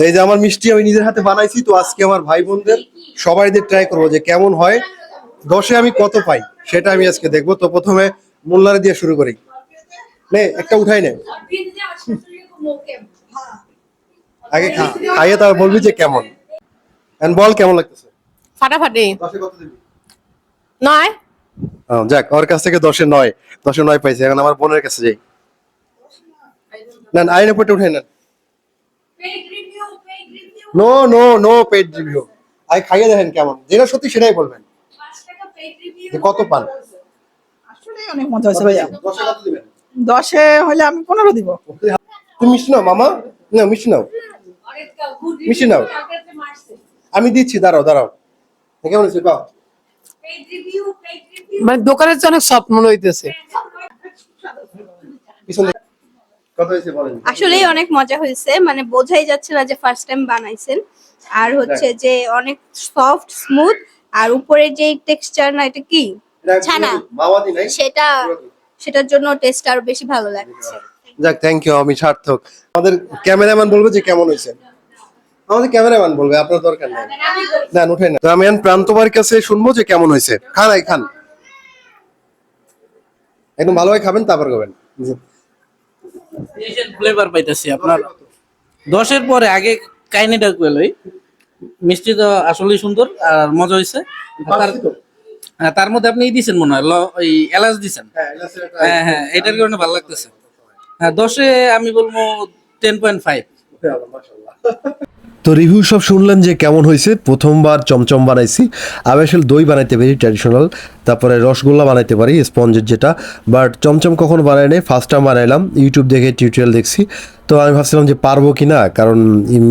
তো এই যে আমার মিষ্টি আমি নিজের হাতে বানাইছি তো আজকে আমার ভাই বোনদের সবাইদের ট্রাই করব যে কেমন হয়। দশে আমি কত পাই সেটা আমি আজকে দেখব। তো প্রথমে মোল্লারে দিয়ে শুরু করি। নে একটা উঠাই নে। আগে খা খাইয়ে তার বলবি যে কেমন। বল কেমন লাগতেছে। ফাটাফাটি। নয়। যাক ওর কাছ থেকে দশে নয়। দশে নয় পাইছে এখন আমার বোনের কাছে যাই। না না, আইনের পটে উঠে নেন। No no no paid review I খাইয়ে দেখেন কেমন। যেটা সত্যি সেটাই বলবেন। যে কত পান? আসলে অনেক মজা হয়েছে ভাইয়া। দশে হলে আমি পনেরো দিব। তুমি মিষ্টি নাও মামা। না মিষ্টি নাও। মিষ্টি নাও। আমি দিচ্ছি দাঁড়াও দাঁড়াও। কেমন হয়েছে পাও মানে দোকানের অনেক সফট মনে হইতেছে। পিছন থেকে কত হয়েছে আসলেই অনেক মজা হয়েছে। মানে বোঝাই যাচ্ছে না যে ফার্স্ট টাইম বানাইছেন। আর হচ্ছে যে অনেক সফট স্মুথ আর উপরে যে টেক্সচার না এটা কি? ছানা। সেটা সেটার জন্য টেস্ট আরও বেশি ভালো লাগছে। যাক থ্যাংক ইউ আমি সার্থক। আমাদের ক্যামেরাম্যান বলবে যে কেমন হয়েছে? আমাদের ক্যামেরাম্যান বলবে আপনার দরকার নেই। না উঠে না। তো আমি এখন প্রান্তবার কাছে শুনব যে কেমন হয়েছে। খান খান। একদম ভালোভাবে খাবেন তারপর খাবেন ফ্লেভার পাইতেছি আপনার। দশের পরে আগে কাহিনীটা কইলই মিষ্টি তো আসলেই সুন্দর আর মজা হয়েছে তার হ্যাঁ, তার মধ্যে আপনি ই দিচ্ছেন মনে হয় ওই এলাচ দিছেন। হ্যাঁ হ্যাঁ এটার কারণে ভালো লাগতেছে। হ্যাঁ দশে আমি বলব টেন পয়েন্ট ফাইভ তো রিভিউ সব শুনলেন যে কেমন হয়েছে? প্রথমবার চমচম বানাইছি। আমি আসলে দই বানাইতে পারি ট্র্যাডিশনাল তারপরে রসগোল্লা বানাইতে পারি, স্পঞ্জের যেটা। বাট চমচম কখনো বানাই নাই ফার্স্ট টাইম বানাইলাম। ইউটিউব দেখে টিউটোরিয়াল দেখছি। তো আমি ভাবছিলাম যে পারব কি না কারণ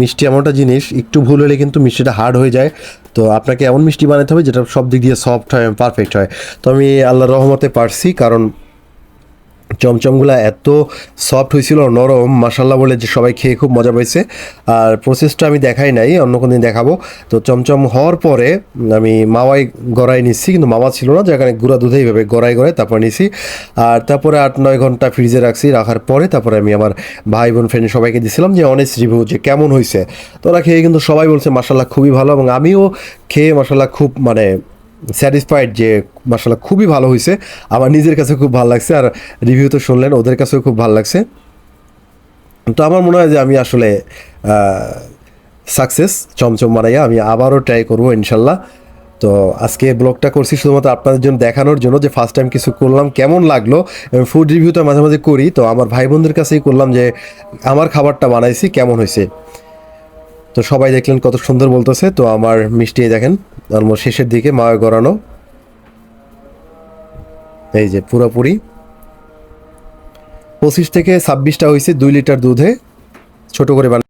মিষ্টি এমনটা জিনিস, একটু ভুল হলে কিন্তু মিষ্টিটা হার্ড হয়ে যায়। তো আপনাকে এমন মিষ্টি বানাতে হবে যেটা সব দিক দিয়ে সফট হয় পারফেক্ট হয়। তো আমি আল্লাহর রহমতে পারছি, কারণ চমচমগুলো এত সফট হয়েছিল নরম মাসাল্লাহ বলে যে সবাই খেয়ে খুব মজা পাইছে। আর প্রসেসটা আমি দেখাই নাই, অন্য কোনো দিন দেখাবো। তো চমচম হওয়ার পরে আমি মাওয়াই গড়াই নিচ্ছি, কিন্তু মামা ছিল না যেখানে গুঁড়া দুধে এইভাবে গড়াই গড়াই তারপর নিছি। আর তারপরে আট নয় ঘণ্টা ফ্রিজে রাখছি, রাখার পরে তারপরে আমি আমার ভাই বোন ফ্রেন্ড সবাইকে দিছিলাম যে অনেস্ট রিভিউ যে কেমন হয়েছে তো ওরা খেয়ে কিন্তু সবাই বলছে মাসাল্লাহ খুবই ভালো। এবং আমিও খেয়ে মাসাল্লাহ খুব মানে স্যাটিসফাইড যে মাসাল্লাহ খুবই ভালো হয়েছে আমার নিজের কাছে খুব ভালো লাগছে আর রিভিউ তো শুনলেন, ওদের কাছেও খুব ভালো লাগছে। তো আমার মনে হয় যে আমি আসলে সাকসেস চমচম মারাইয়া আমি আবারও ট্রাই করব ইনশাল্লাহ তো আজকে ব্লগটা করছি শুধুমাত্র আপনাদের জন্য দেখানোর জন্য যে ফার্স্ট টাইম কিছু করলাম, কেমন লাগল ফুড রিভিউটা মাঝে মাঝে করি। তো আমার ভাই বোনদের কাছেই করলাম যে আমার খাবারটা বানাইছি, কেমন হয়েছে তো সবাই দেখলেন কত সুন্দর বলতেছে। তো আমার মিষ্টি দেখেন অলমোস্ট শেষের দিকে মায় গড়ানো। এই যে পুরোপুরি। পঁচিশ থেকে ছাব্বিশটা হয়েছে দুই লিটার দুধে ছোট করে বানাই